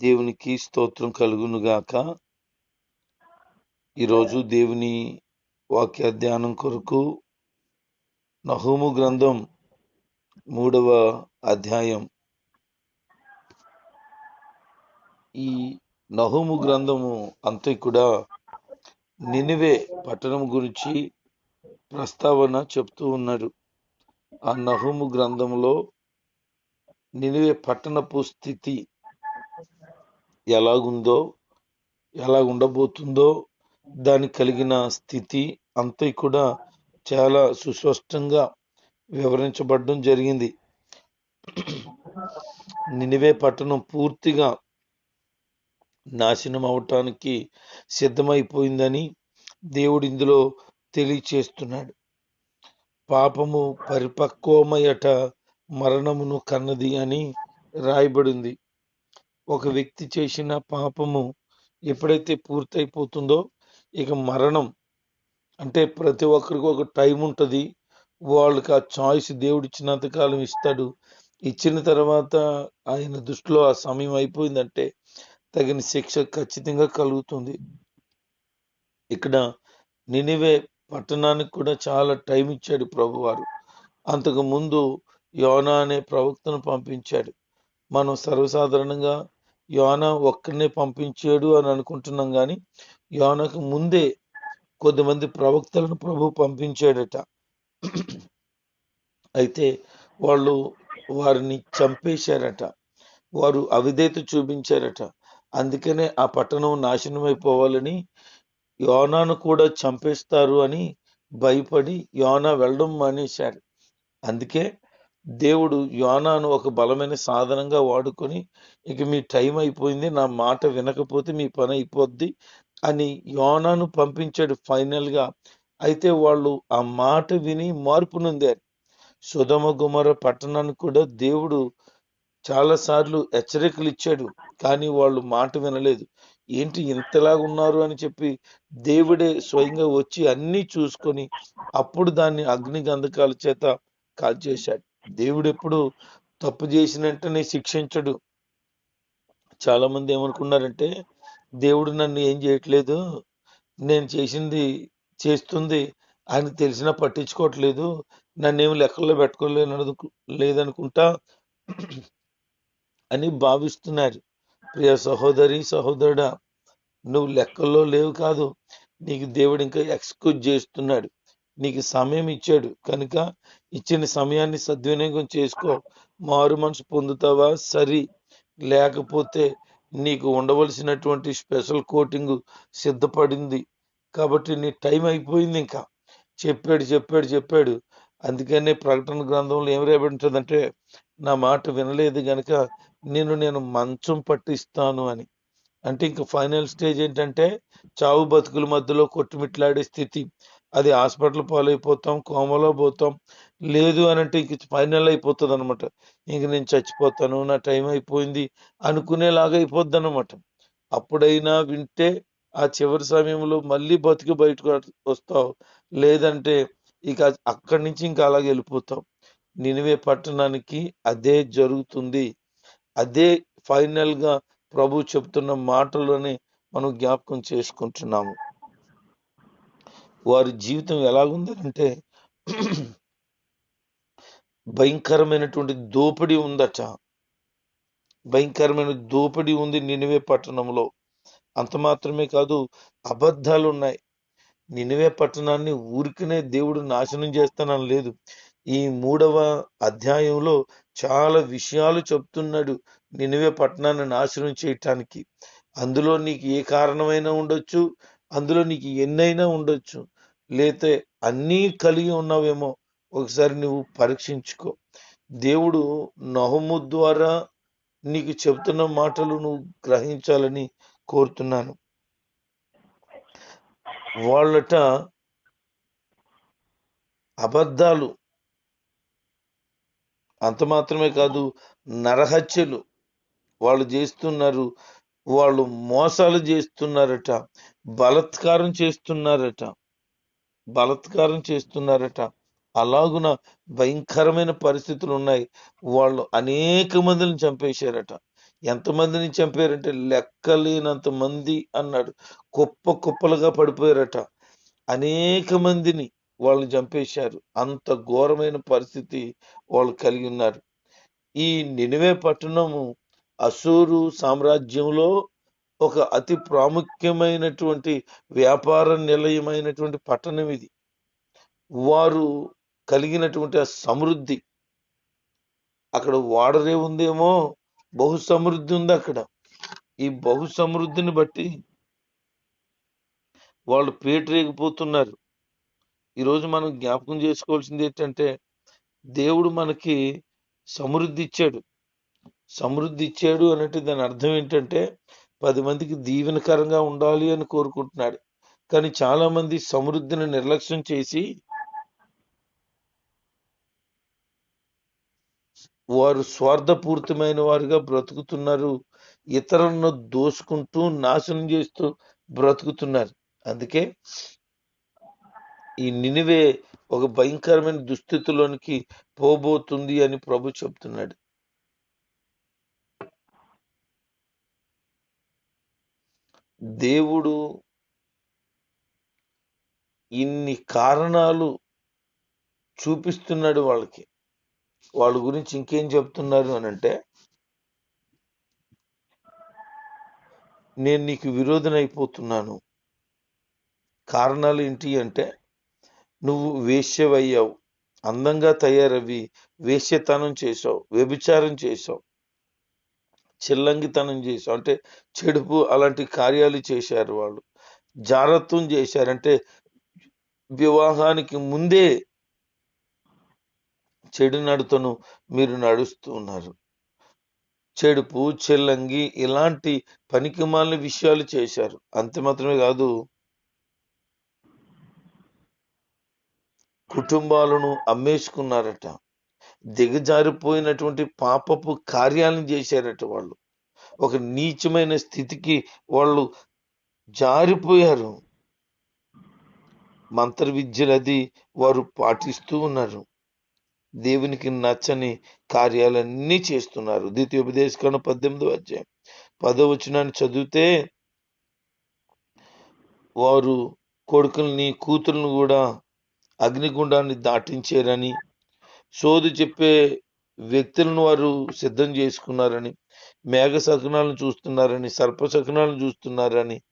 దేవునికి స్తోత్రం కలుగునుగాక ఈరోజు దేవుని వాక్య ధ్యానం కొరకు నహూము గ్రంథం మూడవ అధ్యాయం. ఈ నహూము గ్రంథము అంతా కూడా నినివే పట్టణం గురించి ప్రస్తావన చెప్తూ ఉన్నాడు. ఆ నహూము గ్రంథంలో నినివే పట్టణపు స్థితి ఎలాగుందో ఎలా ఉండబోతుందో దానికి కలిగిన స్థితి అంతా కూడా చాలా సుస్పష్టంగా వివరించబడడం జరిగింది. నినివే పట్టణం పూర్తిగా నాశనం అవటానికి సిద్ధమైపోయిందని దేవుడు ఇందులో తెలియచేస్తున్నాడు. పాపము పరిపక్వమయట మరణమును కన్నది అని రాయబడింది. ఒక వ్యక్తి చేసిన పాపము ఎప్పుడైతే పూర్తయిపోతుందో ఇక మరణం అంటే ప్రతి ఒక్కరికి ఒక టైం ఉంటుంది. వాళ్ళకి ఆ చాయిస్ దేవుడు ఇచ్చినంతకాలం ఇస్తాడు. ఇచ్చిన తర్వాత ఆయన దృష్టిలో ఆ సమయం అయిపోయిందంటే తగిన శిక్ష ఖచ్చితంగా కలుగుతుంది. ఇక్కడ నినివే పట్టణానికి కూడా చాలా టైం ఇచ్చాడు ప్రభువారు. అంతకు ముందు యోనా అనే ప్రవక్తను పంపించాడు. మనం సర్వసాధారణంగా యోన ఒక్కరినే పంపించాడు అని అనుకుంటున్నాం కానీ యోనకు ముందే కొద్దిమంది ప్రవక్తలను ప్రభు పంపించాడట. అయితే వాళ్ళు వారిని చంపేశారట. వారు అవిధేత చూపించారట. అందుకనే ఆ పట్టణం నాశనం అయిపోవాలని యోనాను కూడా చంపేస్తారు అని భయపడి యోనా వెళ్ళడం మానేశారు. అందుకే దేవుడు యోనాను ఒక బలమైన సాధనంగా వాడుకొని ఇక మీ టైం అయిపోయింది నా మాట వినకపోతే మీ పని అయిపోద్ది అని యోనాను పంపించాడు ఫైనల్గా. అయితే వాళ్ళు ఆ మాట విని మార్పు నొందారు. సుధమ గుమర పట్టణాన్ని కూడా దేవుడు చాలా సార్లు హెచ్చరికలు ఇచ్చాడు కానీ వాళ్ళు మాట వినలేదు. ఏంటి ఇంతలాగా ఉన్నారు అని చెప్పి దేవుడే స్వయంగా వచ్చి అన్నీ చూసుకొని అప్పుడు దాన్ని అగ్ని గంధకాల చేత కాల్చేశాడు. దేవుడు ఎప్పుడు తప్పు చేసిన వెంటనే శిక్షించడు. చాలా మంది ఏమనుకున్నారంటే దేవుడు నన్ను ఏం చేయట్లేదు నేను చేసింది చేస్తుంది ఆయన తెలిసినా పట్టించుకోవట్లేదు నన్నేమి లెక్కల్లో పెట్టుకోలేనదు లేదనుకుంటా అని భావిస్తున్నారు. ప్రియ సహోదరి సహోదరుడా నువ్వు లెక్కల్లో లేవు కాదు నీకు దేవుడు ఇంకా ఎక్స్క్యూజ్ చేస్తున్నాడు. నీకు సమయం ఇచ్చాడు. కనుక ఇచ్చిన సమయాన్ని సద్వినియోగం చేసుకో. మారు మనసు పొందుతావా? సరి. లేకపోతే నీకు ఉండవలసినటువంటి స్పెషల్ కోటింగ్ సిద్ధపడింది. కాబట్టి నీ టైం అయిపోయింది ఇంకా. చెప్పాడు చెప్పాడు చెప్పాడు. అందుకనే ప్రకటన గ్రంథంలో ఏం రాబడింటుందంటే నా మాట వినలేదు గనక నేను నేను మంచం పట్టిస్తాను అని. అంటే ఇంకా ఫైనల్ స్టేజ్ ఏంటంటే చావు బతుకుల మధ్యలో కొట్టుమిట్లాడే స్థితి. అది హాస్పిటల్ పాలైపోతాం కోమలో పోతాం. లేదు అని అంటే ఇంక ఫైనల్ అయిపోతుంది అనమాట ఇంక నేను చచ్చిపోతాను నా టైం అయిపోయింది అనుకునేలాగా అయిపోద్ది అనమాట అప్పుడైనా వింటే ఆ చివరి సమయంలో మళ్ళీ బతికి బయటకు వస్తావు. లేదంటే ఇక అక్కడి నుంచి ఇంకా అలాగే వెళ్ళిపోతాం నినివే పట్టణానికి అదే జరుగుతుంది. అదే ఫైనల్గా ప్రభు చెప్తున్న మాటలని మనం జ్ఞాపకం చేసుకుంటున్నాము. వారి జీవితం ఎలాగుందంటే భయంకరమైనటువంటి దోపిడీ ఉందట. భయంకరమైన దోపిడీ ఉంది నినివే పట్టణంలో. అంత మాత్రమే కాదు అబద్ధాలు ఉన్నాయి నినివే పట్టణాన్ని ఊరికనే దేవుడు నాశనం చేస్తానని లేదు. ఈ మూడవ అధ్యాయంలో చాలా విషయాలు చెప్తున్నాడు నినివే పట్టణాన్ని నాశనం చేయటానికి. అందులో నీకు ఏ కారణమైనా ఉండొచ్చు అందులో నీకు ఎన్నైనా ఉండొచ్చు. లేతే అన్నీ కలిగి ఉన్నావేమో ఒకసారి నువ్వు పరీక్షించుకో. దేవుడు నహము ద్వారా నీకు చెప్తున్న మాటలు నువ్వు గ్రహించాలని కోరుతున్నాను. వాళ్ళట అబద్ధాలు అంత మాత్రమే కాదు నరహత్యలు వాళ్ళు చేస్తున్నారు వాళ్ళు మోసాలు చేస్తున్నారట బలత్కారం చేస్తున్నారట. బలత్కారం చేస్తున్నారట. అలాగున భయంకరమైన పరిస్థితులు ఉన్నాయి వాళ్ళు అనేక మందిని చంపేశారట. ఎంతమందిని చంపారంటే లెక్కలేనంత మంది అన్నాడు. కుప్ప కుప్పలుగా పడిపోయారట. అనేక మందిని వాళ్ళు చంపేశారు. అంత ఘోరమైన పరిస్థితి వాళ్ళు కలిగి ఉన్నారు. ఈ నినివే పట్టణము అసూరు సామ్రాజ్యంలో ఒక అతి ప్రాముఖ్యమైనటువంటి వ్యాపార నిలయమైనటువంటి పట్టణం ఇది. వారు కలిగినటువంటి ఆ సమృద్ధి. అక్కడ వాడరే ఉందేమో? బహు సమృద్ధి ఉంది అక్కడ. ఈ బహు సమృద్ధిని బట్టి వాళ్ళు పేటరేగిపోతున్నారు. ఈరోజు మనం జ్ఞాపకం చేసుకోవాల్సింది ఏంటంటే దేవుడు మనకి సమృద్ధి ఇచ్చాడు. సమృద్ధి ఇచ్చాడు అన్నట్టు దాని అర్థం ఏంటంటే పది మందికి దీవెనకరంగా ఉండాలి అని కోరుకుంటున్నాడు. కానీ చాలా మంది సమృద్ధిని నిర్లక్ష్యం చేసి వారు స్వార్థపూరితమైన వారుగా బ్రతుకుతున్నారు. ఇతరులను దోసుకుంటూ నాశనం చేస్తూ బ్రతుకుతున్నారు. అందుకే ఈ నినివే ఒక భయంకరమైన దుస్థితిలోనికి పోబోతుంది అని ప్రభు చెప్తున్నాడు. దేవుడు ఇన్ని కారణాలు చూపిస్తున్నాడు వాళ్ళకి. వాళ్ళ గురించి ఇంకేం చెప్తున్నారు అని అంటే నేను నీకు విరోధనైపోతున్నాను. కారణాలు ఏంటి అంటే నువ్వు వేశ్యవయ్యావు. అందంగా తయారవి వేశ్యతనం చేసావు వ్యభిచారం చేసావు చిల్లంగితనం చేశారు. అంటే చెడుపు అలాంటి కార్యాలు చేశారు వాళ్ళు. జారత్వం చేశారంటే వివాహానికి ముందే చెడు నడుతను మీరు నడుస్తూ ఉన్నారు. చెడుపు చెల్లంగి ఇలాంటి పనికిమాలిన విషయాలు చేశారు. అంతే మాత్రమే కాదు కుటుంబాలను అమ్మేసుకున్నారట. దిగజారిపోయినటువంటి పాపపు కార్యాలను చేశారట వాళ్ళు. ఒక నీచమైన స్థితికి వాళ్ళు జారిపోయారు. మంత్ర విద్యలు అది వారు పాటిస్తూ ఉన్నారు. దేవునికి నచ్చని కార్యాలన్నీ చేస్తున్నారు. ద్వితీయోపదేశకరణ పద్దెనిమిదో అధ్యాయం. పదవచనాన్ని చదివితే వారు కొడుకుల్ని కూతుర్ని కూడా అగ్నిగుండాన్ని దాటించారని సోది చెప్పే వ్యక్తులను వారు సిద్ధం చేసుకున్నారని మేఘ శకునాలను చూస్తున్నారని సర్ప శకునాలను చూస్తున్నారని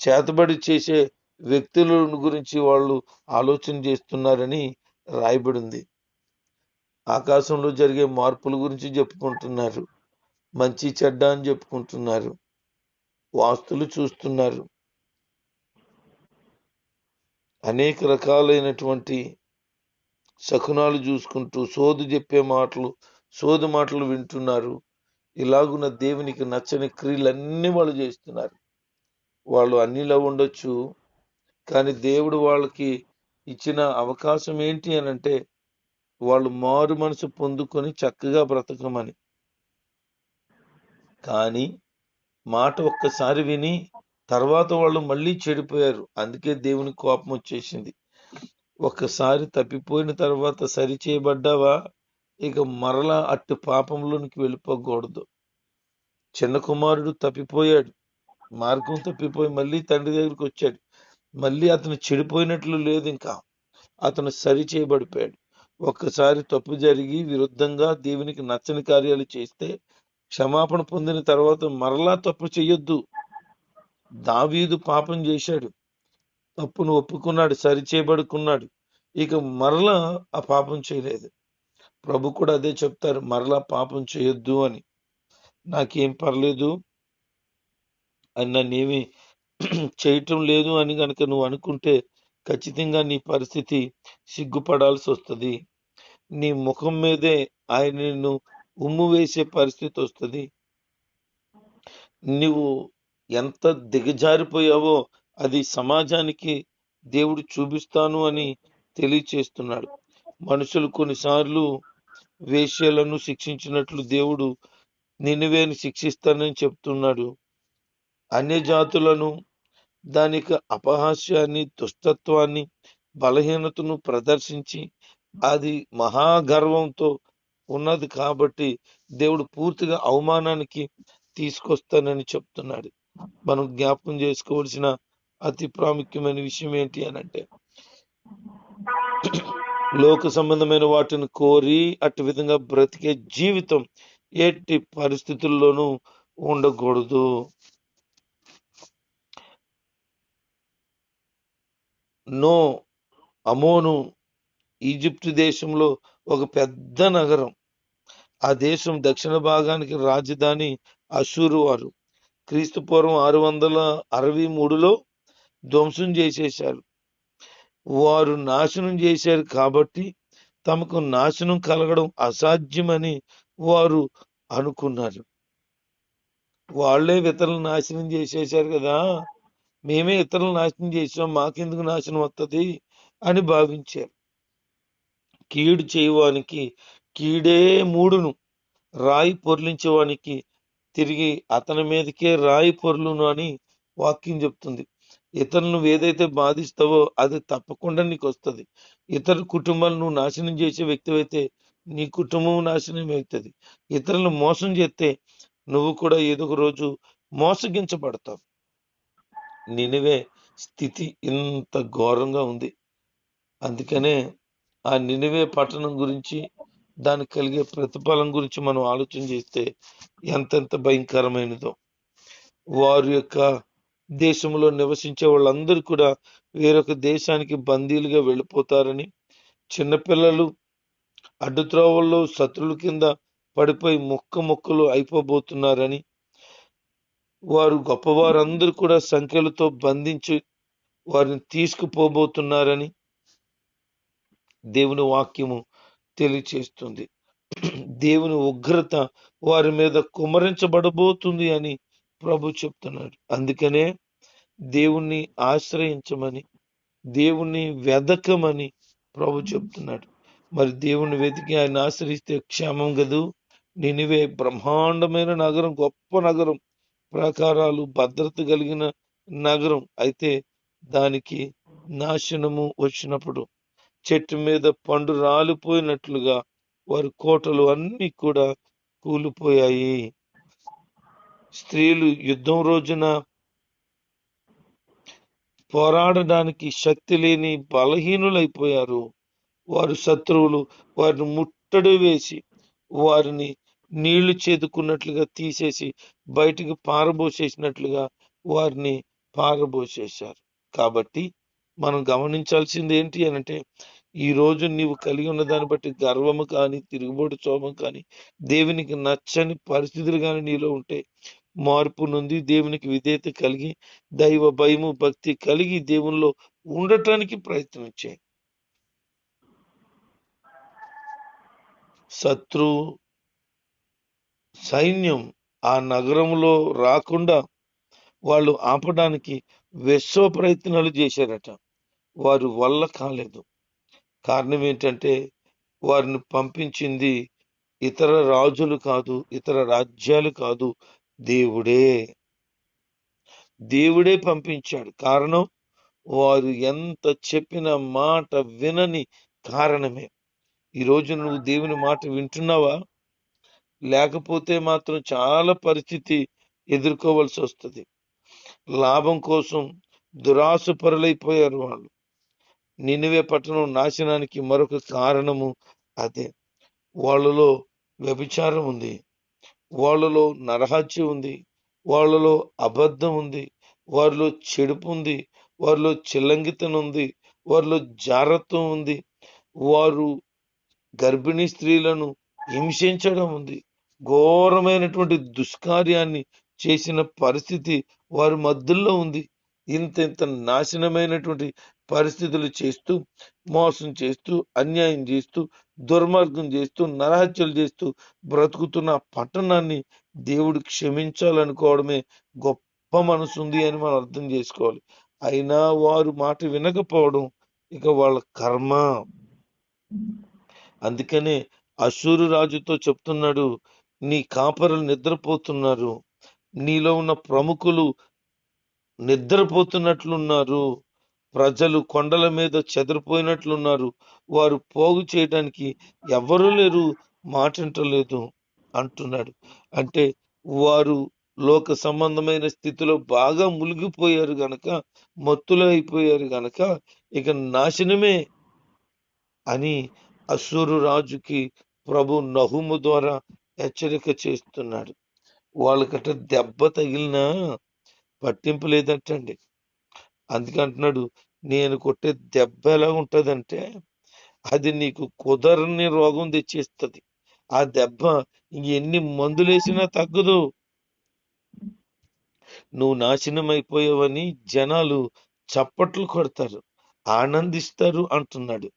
చేతబడి చేసే వ్యక్తుల గురించి వాళ్ళు ఆలోచన చేస్తున్నారని రాయబడింది. ఆకాశంలో జరిగే మార్పుల గురించి చెప్పుకుంటున్నారు. మంచి చెడ్డ అని చెప్పుకుంటున్నారు. వాస్తులు చూస్తున్నారు. అనేక రకాలైనటువంటి శకునాలు చూసుకుంటూ సోదు చెప్పే మాటలు సోదు మాటలు వింటున్నారు. ఇలాగున్న దేవునికి నచ్చని క్రియలన్నీ వాళ్ళు చేస్తున్నారు. వాళ్ళు అన్నిలా ఉండొచ్చు కానీ దేవుడు వాళ్ళకి ఇచ్చిన అవకాశం ఏంటి అని అంటే వాళ్ళు మారు మనసు పొందుకొని చక్కగా బ్రతకమని. కానీ మాట ఒక్కసారి విని తర్వాత వాళ్ళు మళ్ళీ చెడిపోయారు. అందుకే దేవుని కోపం వచ్చేసింది. ఒక్కసారి తప్పిపోయిన తర్వాత సరి చేయబడ్డావా? ఇక మరలా అట్టు పాపంలోనికి వెళ్ళిపోకూడదు. చిన్న కుమారుడు తప్పిపోయాడు. మార్గం తప్పిపోయి మళ్ళీ తండ్రి దగ్గరికి వచ్చాడు. మళ్ళీ అతను చెడిపోయినట్లు లేదు ఇంకా. అతను సరి చేయబడిపోయాడు. ఒక్కసారి తప్పు జరిగి విరుద్ధంగా దేవునికి నచ్చని కార్యాలు చేస్తే క్షమాపణ పొందిన తర్వాత మరలా తప్పు చేయొద్దు. దావీదు పాపం చేశాడు. తప్పును ఒప్పుకున్నాడు సరి చేయబడుకున్నాడు. ఇక మరలా ఆ పాపం చేయలేదు. ప్రభు కూడా అదే చెప్తారు మరలా పాపం చేయొద్దు అని. నాకేం పర్లేదు అని నన్నేమి చేయటం లేదు అని గనక నువ్వు అనుకుంటే ఖచ్చితంగా నీ పరిస్థితి సిగ్గుపడాల్సి వస్తుంది. నీ ముఖం మీదే ఆయన నిన్ను ఉమ్ము వేసే పరిస్థితి వస్తుంది. నువ్వు ఎంత దిగజారిపోయావో అది సమాజానికి దేవుడు చూపిస్తాను అని తెలియచేస్తున్నాడు. మనుషులు కొన్నిసార్లు వేష్యలను శిక్షించినట్లు దేవుడు నినివేని శిక్షిస్తానని చెప్తున్నాడు. అన్య జాతులను దానికి అపహాస్యాన్ని దుష్టత్వాన్ని బలహీనతను ప్రదర్శించి అది మహాగర్వంతో ఉన్నది కాబట్టి దేవుడు పూర్తిగా అవమానానికి తీసుకొస్తానని చెప్తున్నాడు. మనం జ్ఞాపకం చేసుకోవాల్సిన అతి ప్రాముఖ్యమైన విషయం ఏంటి అని అంటే లోక సంబంధమైన వాటిని కోరి అటు విధంగా బ్రతికే జీవితం ఎట్టి పరిస్థితుల్లోనూ ఉండకూడదు. నో అమోను ఈజిప్ట్ దేశంలో ఒక పెద్ద నగరం. ఆ దేశం దక్షిణ భాగానికి రాజధాని అషూరు వారు. క్రీస్తు పూర్వం ఆరు వందల అరవై మూడులో ధ్వంసం చేసేశారు. వారు నాశనం చేశారు కాబట్టి తమకు నాశనం కలగడం అసాధ్యమని వారు అనుకున్నారు. వాళ్ళే ఇతరులు నాశనం చేసేశారు కదా. మేమే ఇతరులు నాశనం చేసాం మాకెందుకు నాశనం వస్తుంది అని భావించారు. కీడు చేయవానికి కీడే మూడును రాయి పొర్లించేవానికి తిరిగి అతని మీదకే రాయి పొర్లును అని వాక్యం చెప్తుంది. ఇతరులు నువ్వు ఏదైతే బాధిస్తావో అది తప్పకుండా నీకు వస్తుంది ఇతర కుటుంబాలు నువ్వు నాశనం చేసే వ్యక్తి అయితే నీ కుటుంబం నాశనం అవుతుంది ఇతరులను మోసం చేస్తే నువ్వు కూడా ఏదో ఒక రోజు మోసగించబడతావు. నినివే స్థితి ఇంత ఘోరంగా ఉంది. అందుకనే ఆ నినివే పట్టణం గురించి దానికి కలిగే ప్రతిఫలం గురించి మనం ఆలోచన చేస్తే ఎంతెంత భయంకరమైనదో. వారి యొక్క దేశంలో నివసించే వాళ్ళందరూ కూడా వేరొక దేశానికి బందీలుగా వెళ్ళిపోతారని చిన్నపిల్లలు అడ్డుత్రోవల్లో శత్రుల కింద పడిపోయి ముక్క ముక్కలు అయిపోబోతున్నారని వారు గొప్పవారందరూ కూడా సంఖ్యలతో బంధించి వారిని తీసుకుపోబోతున్నారని దేవుని వాక్యము తెలియచేస్తుంది. దేవుని ఉగ్రత వారి మీద కుమరించబడబోతుంది అని ప్రభు చెప్తున్నాడు. అందుకనే దేవుణ్ణి ఆశ్రయించమని దేవుణ్ణి వెదకమని ప్రభు చెప్తున్నాడు. మరి దేవుణ్ణి వెతికి ఆయన ఆశ్రయిస్తే క్షేమం కదూ? నినివే బ్రహ్మాండమైన నగరం గొప్ప నగరం ప్రాకారాలు భద్రత కలిగిన నగరం. అయితే దానికి నాశనము వచ్చినప్పుడు చెట్టు మీద పండు రాలిపోయినట్లుగా వారి కోటలు అన్నీ కూడా కూలిపోయాయి. స్త్రీలు యుద్ధం రోజున పోరాడడానికి శక్తి లేని బలహీనులైపోయారు. వారు శత్రువులు వారిని ముట్టడి వేసి వారిని నీళ్ళు చేదుకున్నట్లుగా తీసేసి బయటికి పారబోసేసినట్లుగా వారిని పారబోసేశారు. కాబట్టి మనం గమనించాల్సింది ఏంటి అనంటే ఈ రోజు నీవు కలిగి ఉన్న దాన్ని బట్టి గర్వము కానీ తిరుగుబాటు చోభం కానీ దేవునికి నచ్చని పరిస్థితులు కానీ నీలో ఉంటే మార్పు నుండి దేవునికి విధేయత కలిగి దైవ భయము భక్తి కలిగి దేవునిలో ఉండటానికి ప్రయత్నించే శత్రు సైన్యం ఆ నగరంలో రాకుండా వాళ్ళు ఆపడానికి విశ్వ ప్రయత్నాలు చేశారట. వారి వల్ల కాలేదు. కారణం ఏంటంటే వారిని పంపించింది ఇతర రాజులు కాదు ఇతర రాజ్యాలు కాదు దేవుడే. దేవుడే పంపించాడు. కారణం వారు ఎంత చెప్పిన మాట వినని కారణమే. ఈరోజు నువ్వు దేవుని మాట వింటున్నావా? లేకపోతే మాత్రం చాలా పరిస్థితి ఎదుర్కోవాల్సి వస్తుంది. లాభం కోసం దురాశ పరులైపోయారు వాళ్ళు. నినివే పట్టణం నాశనానికి మరొక కారణము అదే. వాళ్ళలో వ్యభిచారం ఉంది. వాళ్ళలో నరహత్య ఉంది వాళ్ళలో అబద్ధం ఉంది వారిలో చెడుపు ఉంది వారిలో చిల్లంగితనం ఉంది వారిలో జారత్వం ఉంది. వారు గర్భిణీ స్త్రీలను హింసించడం ఉంది. ఘోరమైనటువంటి దుష్కార్యాన్ని చేసిన పరిస్థితి వారి మధ్యలో ఉంది. ఇంత ఇంత నాశనమైనటువంటి పరిస్థితులు చేస్తూ మోసం చేస్తూ అన్యాయం చేస్తూ దుర్మార్గం చేస్తూ నరహత్యలు చేస్తూ బ్రతుకుతున్న పట్టణాన్ని దేవుడు క్షమించాలనుకోవడమే గొప్ప మనసు ఉంది అని మనం అర్థం చేసుకోవాలి. అయినా వారు మాట వినకపోవడం ఇక వాళ్ళ కర్మ. అందుకనే అశూరు రాజుతో చెప్తున్నాడు నీ కాపరులు నిద్రపోతున్నారు. నీలో ఉన్న ప్రముఖులు నిద్రపోతున్నట్లున్నారు. ప్రజలు కొండల మీద చెదిరిపోయినట్లున్నారు. వారు పోగు చేయడానికి ఎవరు లేరు. మాటింటలేదు అంటున్నాడు. అంటే వారు లోక సంబంధమైన స్థితిలో బాగా మునిగిపోయారు గనక మత్తులో అయిపోయారు గనక ఇక నాశనమే అని అసూరు రాజుకి ప్రభు నహుము ద్వారా హెచ్చరిక చేస్తున్నాడు. వాళ్ళకట దెబ్బ తగిలినా పట్టింపు లేదంటండి. అందుకంటున్నాడు నేను కొట్టే దెబ్బ ఎలా ఉంటదంటే అది నీకు కుదరని రోగం తెచ్చేస్తుంది. ఆ దెబ్బ ఎన్ని మందులేసినా తగ్గదు. నువ్వు నాశనం అయిపోయావని జనాలు చప్పట్లు కొడతారు ఆనందిస్తారు అంటున్నాడు.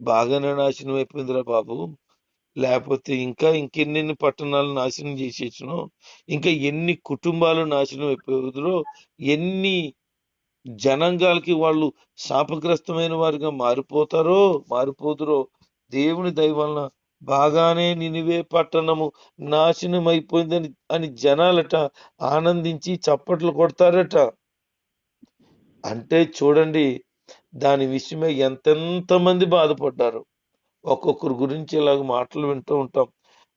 బాగానే నాశనం అయిపోయిందిరా బాబు. లేకపోతే ఇంకా ఇంకెన్నెన్ని పట్టణాలు నాశనం చేసేసినో ఇంకా ఎన్ని కుటుంబాలు నాశనం అయిపోదురో ఎన్ని జనాంగాలకి వాళ్ళు శాపగ్రస్తమైన వారిగా మారిపోతారో మారిపోదురో దేవుని దయవలన బాగానే నినివే పట్టణము నాశనం అయిపోయిందని అని జనాలట ఆనందించి చప్పట్లు కొడతారట. అంటే చూడండి దాని విషయమై ఎంతెంత మంది బాధపడ్డారు. ఒక్కొక్కరి గురించి ఇలాగ మాటలు వింటూ ఉంటాం.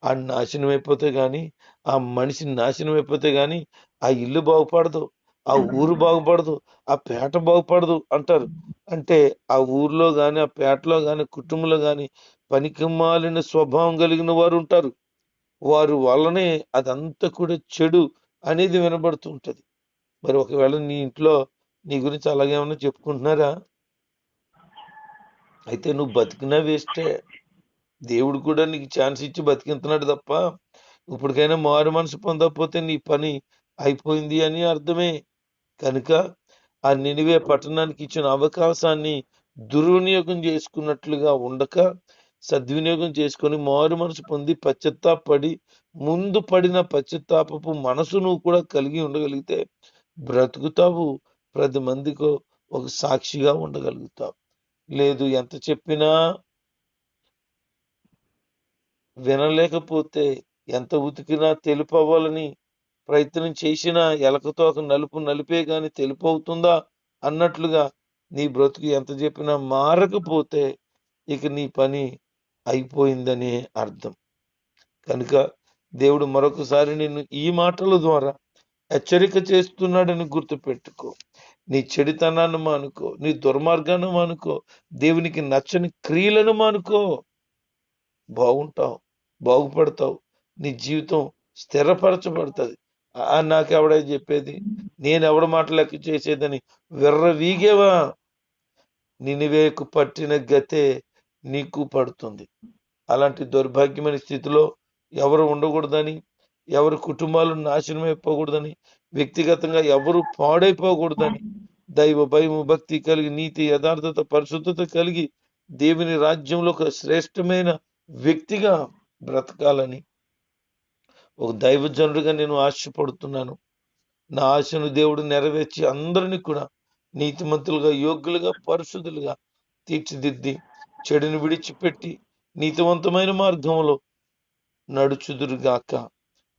ఆ నాశనం అయిపోతే కానీ ఆ మనిషి నాశనం అయిపోతే కానీ ఆ ఇల్లు బాగుపడదు. ఆ ఊరు బాగుపడదు ఆ పేట బాగుపడదు అంటారు. అంటే ఆ ఊర్లో గాని ఆ పేటలో గాని కుటుంబంలో గాని పనికిమాలిన స్వభావం కలిగిన వారు ఉంటారు. వారు వల్లనే అదంతా కూడా చెడు అనేది వినబడుతూ ఉంటది. మరి ఒకవేళ నీ ఇంట్లో నీ గురించి అలాగేమన్నా చెప్పుకుంటున్నారా? అయితే నువ్వు బతికినా వేస్టే. దేవుడు కూడా నీకు ఛాన్స్ ఇచ్చి బతికింటున్నాడు తప్ప ఇప్పటికైనా మారు మనసు పొందకపోతే నీ పని అయిపోయింది అని అర్థమే. కనుక ఆ నినివే పట్టణానికి ఇచ్చిన అవకాశాన్ని దుర్వినియోగం చేసుకున్నట్లుగా ఉండక సద్వినియోగం చేసుకొని మారు మనసు పొంది పశ్చత్తాపడి ముందు పడిన పశ్చత్తాపపు మనసును కూడా కలిగి ఉండగలిగితే బ్రతుకుతావు. ప్రతి మందికో ఒక సాక్షిగా ఉండగలుగుతావు. లేదు ఎంత చెప్పినా వినలేకపోతే ఎంత ఉతికినా తెలుపు ప్రయత్నం చేసినా ఎలకతోక నలుపు నలిపే గాని తెలుపు అవుతుందా అన్నట్లుగా నీ బ్రతుకు ఎంత చెప్పినా మారకపోతే ఇక నీ పని అయిపోయిందనే అర్థం. కనుక దేవుడు మరొకసారి నిన్ను ఈ మాటల ద్వారా హెచ్చరిక చేస్తున్నాడని గుర్తుపెట్టుకో. నీ చెడితనాన్ని మానుకో నీ దుర్మార్గాన్ని మానుకో దేవునికి నచ్చని క్రియలను మానుకో. బాగుంటావు బాగుపడతావు నీ జీవితం స్థిరపరచబడుతుంది. నాకెవడే చెప్పేది? నేను ఎవడ మాట లెక్క చేసేదని విర్ర వీగేవా? నినివేకు పట్టిన గతే నీకు పడుతుంది. అలాంటి దౌర్భాగ్యమైన స్థితిలో ఎవరు ఉండకూడదని ఎవరి కుటుంబాలు నాశనం అయిపోకూడదని వ్యక్తిగతంగా ఎవరు పాడైపోకూడదని దైవ భయము భక్తి కలిగి నీతి యథార్థత పరిశుద్ధత కలిగి దేవుని రాజ్యంలో ఒక శ్రేష్టమైన వ్యక్తిగా బ్రతకాలని ఒక దైవజనుడిగా నేను ఆశపడుతున్నాను. నా ఆశను దేవుడు నెరవేర్చి అందరినీ కూడా నీతిమంతులుగా యోగ్యులుగా పరిశుద్ధులుగా తీర్చిదిద్ది చెడుని విడిచిపెట్టి నీతివంతమైన మార్గంలో నడుచుదురుగాక.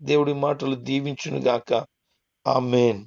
దేవుడి మాటలు దీవించునుగాక. ఆమెన్.